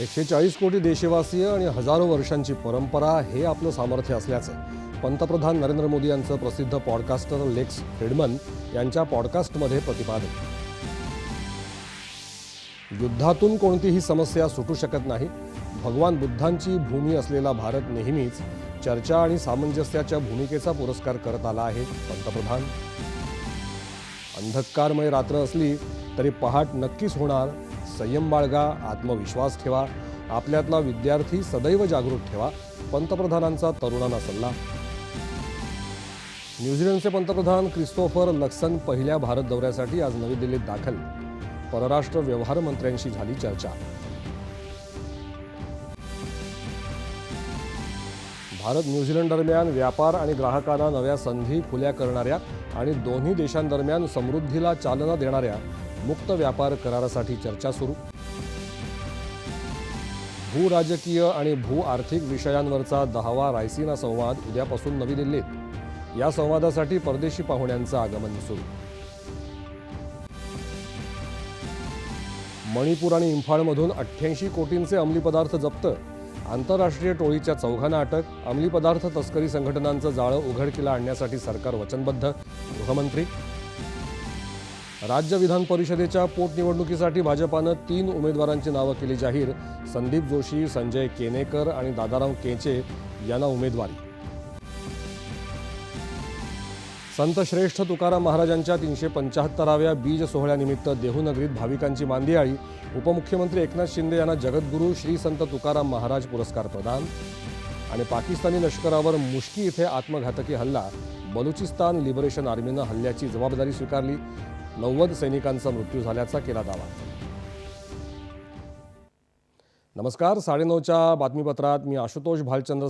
एकशे चाळीस कोटी देशवासीय आणि हजारो वर्षांची परंपरा हे आपलं सामर्थ्य असल्याचं पंतप्रधान नरेंद्र मोदी यांचं प्रसिद्ध पॉडकास्टर लेक्स फ्रिडमन यांच्या पॉडकास्टमध्ये प्रतिपादन. युद्धातून कोणतीही समस्या सुटू शकत नाही. भगवान बुद्धांची भूमी असलेला भारत नेहमीच चर्चा आणि सामंजस्याच्या भूमिकेचा पुरस्कार करत आला आहे पंतप्रधान. अंधकारमय रात्र असली तरी पहाट नक्कीच होणार संयम बाळगा आत्मविश्वास ठेवा आपल्यातला विद्यार्थी सदैव जागृत ठेवा. पंतप्रधानांचा तरुणांना सल्ला. न्यूझीलंडचे पंतप्रधान क्रिस्तोफर लक्सन पहिल्या भारत दौऱ्यासाठी आज नवी दिल्लीत दाखल. परराष्ट्र व्यवहार मंत्र्यांशी झाली चर्चा. भारत न्यूझीलंड दरम्यान व्यापार आणि ग्राहकांना नव्या संधी खुल्या करणाऱ्या आणि दोन्ही देशांदरम्यान समृद्धीला चालना देणाऱ्या मुक्त व्यापार करारासाठी चर्चा सुरू. भूराजकीय आणि भू आर्थिक विषयांवरचा दहावा रायसिना संवाद उद्यापासून नवी दिल्लीत. या संवादासाठी परदेशी पाहुण्यांचं आगमन सुरू. मणिपूर आणि इम्फाळमधून अठ्ठ्याऐंशी कोटींचे अंमली पदार्थ जप्त. आंतरराष्ट्रीय टोळीच्या चौघांना अटक अंमली पदार्थ तस्करी संघटनांचं जाळं उघडकीला आणण्यासाठी सरकार वचनबद्ध. गृहमंत्री. राज्य विधान परिषदेच्या पोटनिवडणुकीसाठी भाजपानं तीन उमेदवारांची नावं केली जाहीर. संदीप जोशी संजय केनेकर आणि दादाराव केचे यांना उमेदवारी. संत श्रेष्ठ तुकाराम महाराजांच्या तीनशे पंच्याहत्तराव्या बीज सोहळ्यानिमित्त देहूनगरीत भाविकांची मांदियाळी. उपमुख्यमंत्री एकनाथ शिंदे यांना जगद्गुरू श्री संत तुकाराम महाराज पुरस्कार प्रदान. आणि पाकिस्तानी लष्करावर मुश्की इथे आत्मघातकी हल्ला. बलुचिस्तान लिबरेशन आर्मीनं हल्ल्याची जबाबदारी स्वीकारली. नव्वद सैनिकांचा मृत्यू झाल्याचा केला दावा. नमस्कार साडेनऊच्या बातमीपत्रात मी आशुतोष भालचंद्र